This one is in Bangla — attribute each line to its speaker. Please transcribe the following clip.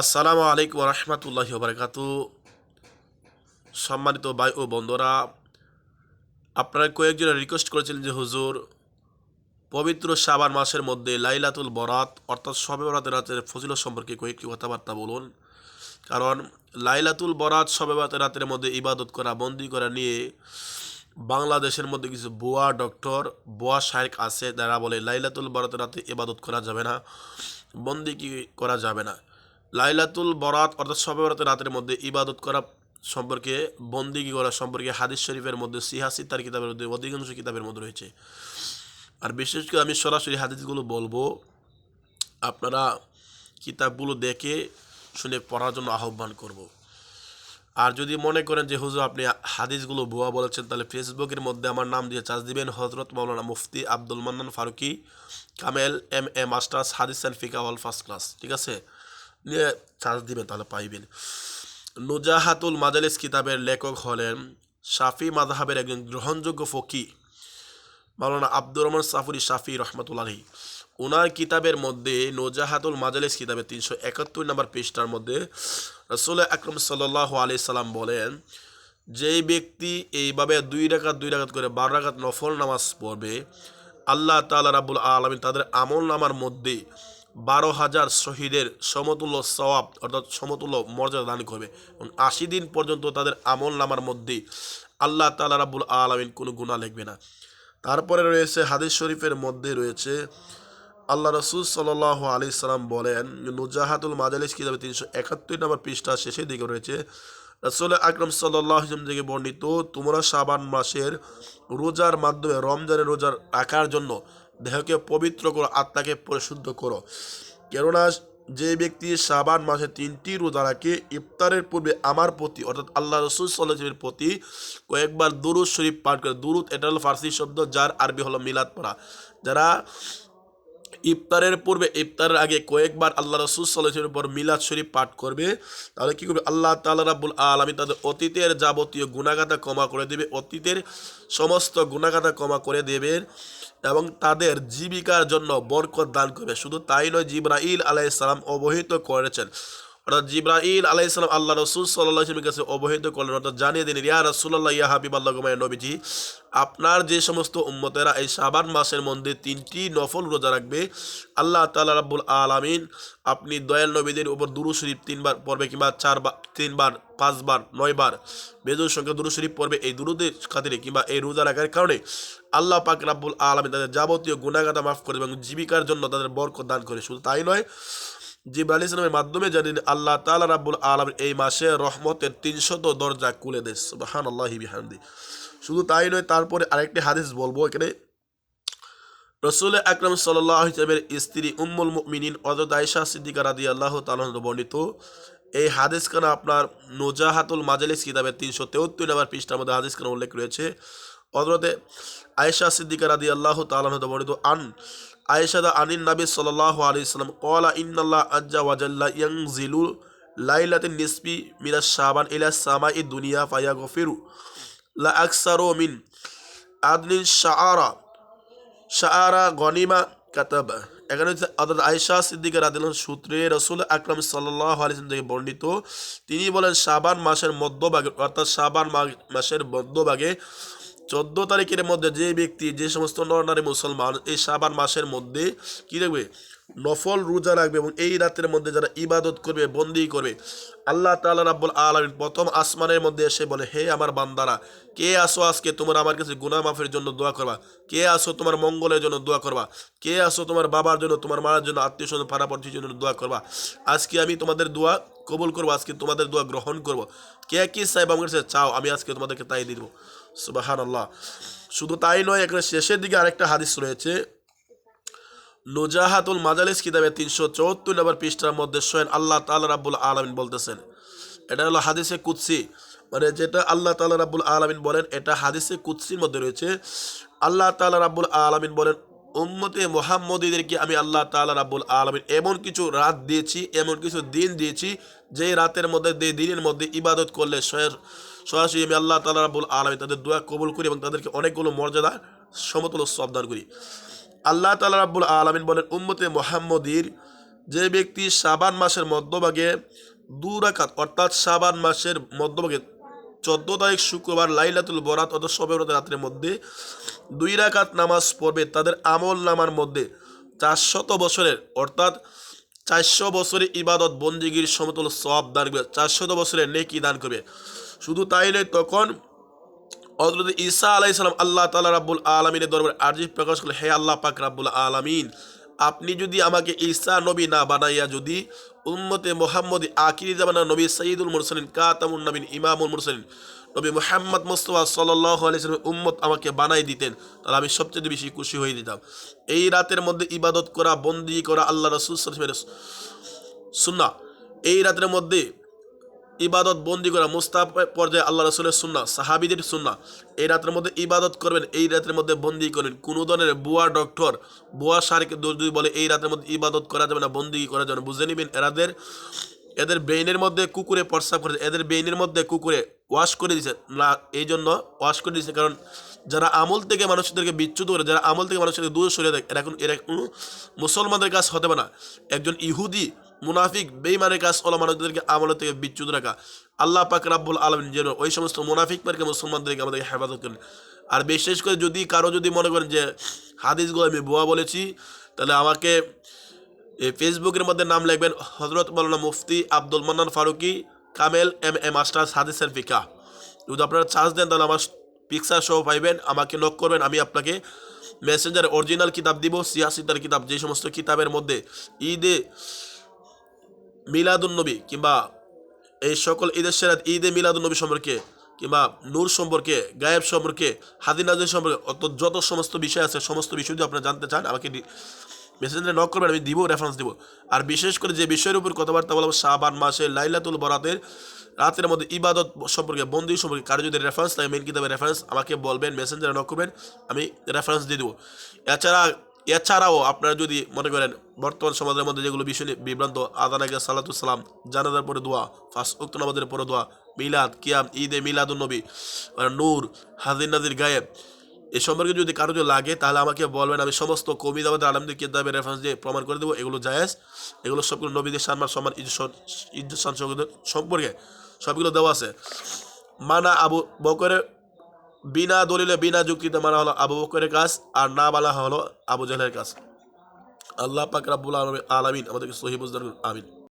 Speaker 1: আসসালামু আলাইকুম রহমতুল্লাহি বারকাতু সম্মানিত ভাই ও বন্ধুরা, আপনারা কয়েকজন রিকোয়েস্ট করেছিলেন যে, হুজুর, পবিত্র সাবান মাসের মধ্যে লাইলাতুল বরাত, অর্থাৎ সবে বরাতের রাতের ফজিলত সম্পর্কে কয়েকটি কথাবার্তা বলুন। কারণ, লাইলাতুল বরাত সবে বরাতের রাতের মধ্যে ইবাদত করা, বন্দি করা নিয়ে বাংলাদেশের মধ্যে কিছু বোয়া ডক্টর, বোয়া শায়েক আছে, যারা বলে লাইলাতুল বরাতের রাতে ইবাদত করা যাবে না, বন্দি কি করা যাবে না। লাইলাতুল বরাত, অর্থাৎ শবে বরাতের রাতের মধ্যে ইবাদত করা সম্পর্কে, বন্দিগি করা সম্পর্কে, হাদিস শরীফের মধ্যে, সিহাসি তার কিতাবের মধ্যে, অধিকাংশ কিতাবের মধ্যে রয়েছে আর বিশেষ করে আমি সরাসরি হাদিসগুলো বলব, আপনারা কিতাবগুলো দেখে শুনে পড়ার জন্য আহ্বান করব। আর যদি মনে করেন যে, হুজুর, আপনি হাদিসগুলো ভুয়া বলেছেন, তাহলে ফেসবুকের মধ্যে আমার নাম দিয়ে চার্জ দিবেন হজরত মাওলানা মুফতি আব্দুল মান্নান ফারুকি, কামেল এম এ মাস্টার্স, হাদিস অ্যান্ড ফিকা অল ফার্স্ট ক্লাস, ঠিক আছে নিয়ে চার্জ দিবেন তাহলে পাইবেন। নুজাহাতুল মাজালিস কিতাবের লেখক হলেন শাফি মাযহাবের একজন গ্রহণযোগ্য ফকি, মাওলানা আব্দুর রহমান সাফুরি শাফি রহমতুল্লাহি ওনার কিতাবের মধ্যে নোজাহাতুল মাজালিস কিতাবে তিনশো একাত্তর নম্বর পৃষ্ঠার মধ্যে রসুল আকরম সাল্লাহ আলি সাল্লাম বলেন, যেই ব্যক্তি এইভাবে দুই রাকাত দুই রাকাত করে বারো রাকাত নফল নামাজ পড়বে, আল্লাহ তাআলা রাবুল আলমিন তাদের আমল নামার মধ্যে বারো হাজার শহীদের সমতুল্য সওয়াব, অর্থাৎ সমতুল্য মর্যাদা দান করবে। এবং আশি দিন পর্যন্ত তাদের আমল নামার মধ্যে আল্লাহ তাআলা রাবুল আলমিন কোনো গুণা লিখবে না। তারপরে রয়েছে হাদিস শরীফের মধ্যে রয়েছে, আল্লাহ রসুল সাল আলি সাল্লাম বলেন, নুজাহাতুল মাজালিস কিতাবে তিনশো একাত্তর নম্বর পৃষ্ঠা শেষের দিকে রয়েছে, রসুল আকরম সাল্লাম থেকে বর্ণিত, তোমরা সাবান মাসের রোজার মাধ্যমে রমজানের রোজার রাখার জন্য দেহকে পবিত্র করো, আত্মাকে পরিশুদ্ধ করো। কেননা যে ব্যক্তি সাবান মাসে তিনটি রোজা রাখে, ইফতারের পূর্বে আমার প্রতি, অর্থাৎ আল্লাহ রসুল সাল্লাহের প্রতি কয়েকবার দুরুদ শরীফ পাঠ করে। দুরুদ এটা হলো ফার্সি শব্দ, যার আরবি হলো মিলাদ পড়া। যারা ইফতারের পূর্বে, ইফতারের আগে কয়েকবার আল্লাহ রসুল সাল্লাহের পর মিলাদ শরীফ পাঠ করবে। তাহলে কী করবে? আল্লাহ তাল্লা রাবুল আমি তাদের অতীতের যাবতীয় গুণাগাতা ক্ষমা করে দেবে, অতীতের সমস্ত গুণাগাতা ক্ষমা করে দেবেন এবং তাদের জীবিকার জন্য বরকত দান করবে। শুধু তাই নয়, জিব্রাইল আলাইসালাম অবহিত করেছেন। অর্থাৎ জিব্রাইল আলাইসালাম আল্লাহ রসুল সাল্লাহামের কাছে অবহিত করলেন, অর্থাৎ জানিয়ে দিন ইয়া রসুল্লাহ ইয়া হাবিব আল্লাহ নবীজি, আপনার যে সমস্ত উম্মতেরা এই সাবান মাসের মধ্যে তিনটি নফল রোজা রাখবে, আল্লাহ তাল্লাহ রাব্বুল আলামিন, আপনি দয়াল নবীদের উপর দুরু শরীফ তিনবার পড়বে কিংবা চারবার, তিনবার, পাঁচবার, নয়বার বেজুর সংখ্যা দুরু শরীফ পড়বে এই দুরুদের খাতিরে কিংবা এই রোজা রাখার কারণে আল্লাহ পাক রাব্বুল আলমী তাদের যাবতীয় গুণাগাতা মাফ করে এবং জীবিকার জন্য তাদের বরকত দান করে। শুধু তাই নয় জিব আলী ইসলামের মাধ্যমে জানেন আল্লাহ তালা রাব্বুল আলম এই মাসে রহমতের তিনশত দরজা খুলে দেশ শুধু তাই নয়, তারপরে আরেকটি হাদিস বলব এখানে। রসুল আকরম সাল্লাহ হিসাবের স্ত্রী উম্মুল মিনিন আয়সা সিদ্দিকা রাদি আল্লাহ তালন বর্ণিত, এই হাদিস খানা আপনার নোজাহাতুল মাজালিস কিতাবের তিনশো তেহত্তর নম্বর পৃষ্ঠার মধ্যে হাদিস খানা উল্লেখ রয়েছে। অদরতে আয়েশা সিদ্দিকা রাদি আল্লাহ তালন বর্ণিত, আন আয়েশাদা আনিন নবী সাল্লাহ আলি সাল্লাম কলা ইন্নাল্লাহ আজ্জা ওয়াজাল্লা ইয়াংজিলু লাইলাতিন নিসবি মিনা শাবান ইলা সামাই দুনিয়া ফাইয়া গফিরু লা আকসারু মিন আদনিন শাআরা শাআরা গনিমা কাতাব। এখানে হচ্ছে অর্থাৎ আয়সা সিদ্দিকের আদিল সূত্রে রসুল আকরাম সাল্লাহ আলিম থেকে বর্ণিত, তিনি বলেন শাবান মাসের মধ্যভাগে, অর্থাৎ শাবান মাসের মধ্যভাগে চোদ্দ তারিখের মধ্যে যে ব্যক্তি, যে সমস্ত নরনারী মুসলমান এই শাবান মাসের মধ্যে কী দেখবে? নফল রোজা রাখবে এবং এই রাতের মধ্যে যারা ইবাদত করবে, বন্দি করবে, আল্লাহ তাল্লাহ রাব্বুল আলমিন প্রথম আসমানের মধ্যে এসে বলে, হে আমার বান্দারা, কে আসো আজকে তোমরা আমার কাছে গুনা মাফের জন্য দোয়া করবা? কে আসো তোমার মঙ্গলের জন্য দোয়া করবা? কে আসো তোমার বাবার জন্য, তোমার মার জন্য, আত্মীয় স্বজন পাড়াপড়শির জন্য দোয়া করবা? আজকে আমি তোমাদের দোয়া কবুল করব, আজকে তোমাদের দোয়া গ্রহণ করব। কে কি সাহেব আমার কাছে চাও, আমি আজকে তোমাদেরকে তাই দিব। সুবাহান আল্লাহ শুধু তাই নয়, এখানে শেষের দিকে আরেকটা হাদিস রয়েছে। নুজাহাতুল মাজালিস কিতাবে তিনশো চৌত্তর নম্বর পৃষ্ঠার মধ্যে সোয়েন আল্লাহ তাল্লাহ রাবুল আলমিন বলতেছেন, এটা হলো হাদিসে কুৎসি মানে যেটা আল্লাহ তাল্লাহ রাবুল আলমিন বলেন, এটা হাদিসে কুৎসির মধ্যে রয়েছে। আল্লাহ তাল্লাহ রাবুল আলমিন বলেন, উম্মতে মোহাম্মদীদেরকে আমি আল্লাহ তাল্লাহ রাবুল আলমিন এমন কিছু রাত দিয়েছি, এমন কিছু দিন দিয়েছি যে রাতের মধ্যে দিনের মধ্যে ইবাদত করলে সরাসরি আমি আল্লাহ তাল্লাহ রাবুল আলমিন তাদের দোয়া কবুল করি এবং তাদেরকে অনেকগুলো মর্যাদা, সমতুল সবদান করি। আল্লাহ তালা রাব্বুল আলমিন বলেন, উম্মতে মোহাম্মদীর যে ব্যক্তি সাবান মাসের মধ্যভাগে দু রাকাত, অর্থাৎ সাবান মাসের মধ্যভাগে চোদ্দ তারিখ শুক্রবার লাইলাতুল বরাত অর্থাৎ সবে রাত্রের মধ্যে দুই রাকাত নামাজ পড়বে, তাদের আমল নামার মধ্যে চারশত বছরের, অর্থাৎ চারশো বছরের ইবাদত, বন্দিগির সমতুল সব দান করবে, চারশত বছরের নেকি দান করবে। শুধু তাই নয়, তখন হজরত ঈসা আলাইসালাম আল্লাহ তালা রাব্বুল আলমিনের দরবারে আর্জি প্রকাশ করলে হে আল্লাহ পাক রাব্বুল আলমিন, আপনি যদি আমাকে ঈসা নবী না বানাইয়া যদি উম্মতে মোহাম্মদ আকিরি জামানা নবী সঈদুল মুরসালিন, কাতামুন নবীন, ইমামুল মুরসালিন, নবী মোহাম্মদ মুস্তফা সাল্লাহ আলাইসালামের উম্মত আমাকে বানাই দিতেন, তাহলে আমি সবচেয়ে বেশি খুশি হয়ে দিতাম এই রাতের মধ্যে ইবাদত করা, বন্দি করা আল্লাহ রসুল সুন্না এই রাতের মধ্যে ইবাদত বন্দি করা মুস্তাফ পর্যায়ে আল্লাহ রসুলের সুন্না সাহাবিদের সুন্না এই রাতের মধ্যে ইবাদত করবেন, এই রাতের মধ্যে বন্দি করবেন কোনো ধরনের বুয়া ডক্টর, বুয়া সারকে যদি বলে এই রাতের মধ্যে ইবাদত করা যাবে না, বন্দি করা যাবে না। বুঝে নিবেন, এরাদের, এদের ব্রেইনের মধ্যে কুকুরে প্রস্রাব করে, এদের ব্রেইনের মধ্যে কুকুরে ওয়াশ করে দিছে। না এই জন্য ওয়াশ করে দিছে। কারণ যারা আমল থেকে মানুষদেরকে বিচ্যুত করে, যারা আমল থেকে মানুষদেরকে দূরে সরিয়ে দেয়, এরা এখন, এরা কোনো মুসলমানদের কাজ হতে পারে না। একজন ইহুদি, মুনাফিক বেইমানের কাজ ওলা মানুষদেরকে আমল থেকে বিচ্যুত রাখা। আল্লাহ পাক রাব্বুল আলমিন যেন ওই সমস্ত মুনাফিক মুনাফিকদেরকে মুসলমানদেরকে আমাদেরকে হেফাজত করেন। আর বিশেষ করে যদি কারও যদি মনে করেন যে, হাদিসগুলো আমি বোয়া বলেছি, তাহলে আমাকে ফেসবুকের মধ্যে নাম লিখবেন হজরত মৌলানা মুফতি আব্দুল মান্নান ফারুকি কামেল, এম এ মাস্টার্স হাদিসের ফিকা যদি আপনারা চার্জ দেন, তাহলে আমার পিকচার সহ পাইবেন, আমাকে নক করবেন, আমি আপনাকে মেসেঞ্জার অরিজিনাল কিতাব দিব সিয়াসিদার কিতাব যে সমস্ত কিতাবের মধ্যে ঈদে মিলাদুন্নবী কিংবা এই সকল ঈদের সেরাত, ঈদে মিলাদুন্নবী সম্পর্কে কিংবা নূর সম্পর্কে, গায়েব সম্পর্কে হাদিনাজ সম্পর্কে যত সমস্ত বিষয় আছে, সমস্ত বিষয় যদি আপনারা জানতে চান, আমাকে মেসেঞ্জারে নক করবেন, আমি দিব রেফারেন্স দিব। আর বিশেষ করে যে বিষয়ের উপর কথাবার্তা বলব, শাবান মাসে লাইলাতুল বরাতের রাতের মধ্যে ইবাদত সম্পর্কে, বন্দি সম্পর্কে, কারও যদি রেফারেন্স তাই মেন কিতাবের রেফারেন্স আমাকে বলবেন, মেসেঞ্জারে নক করবেন, আমি রেফারেন্স দিয়ে দেবো। এছাড়া, এছাড়াও আপনারা যদি মনে করেন, বর্তমান সমাজের মধ্যে যেগুলো বিষয় বিভ্রান্ত আদানাকে সালাতুসালাম জানাজার পরে দোয়া, ফার্স্ট উক্ত নামাজের পরে দোয়া, মিলাদ, কিয়াম, ঈদে মিলাদুন্নবী নূর, হাজির নাজির গায়েব এ সম্পর্কে যদি কারও যদি লাগে, তাহলে আমাকে বলবেন, আমি সমস্ত কবি দাবাদের আলমদের কিতাবের রেফারেন্স দিয়ে প্রমাণ করে দেবো, এগুলো জায়েজ। এগুলো সবগুলো নবীদের সম্মান সম্মান ইজ্জত সম্পর্কে সবগুলো দেওয়া আছে। মানা আবু বকরের বিনা দলিলে, বিনা যুক্তিতে মানা হলো আবু বকরের কাজ, আর না বলা হলো আবু জাহেলের কাজ। আল্লাহ পাক রাব্বুল আলমিন আমাদেরকে সহি আমিন।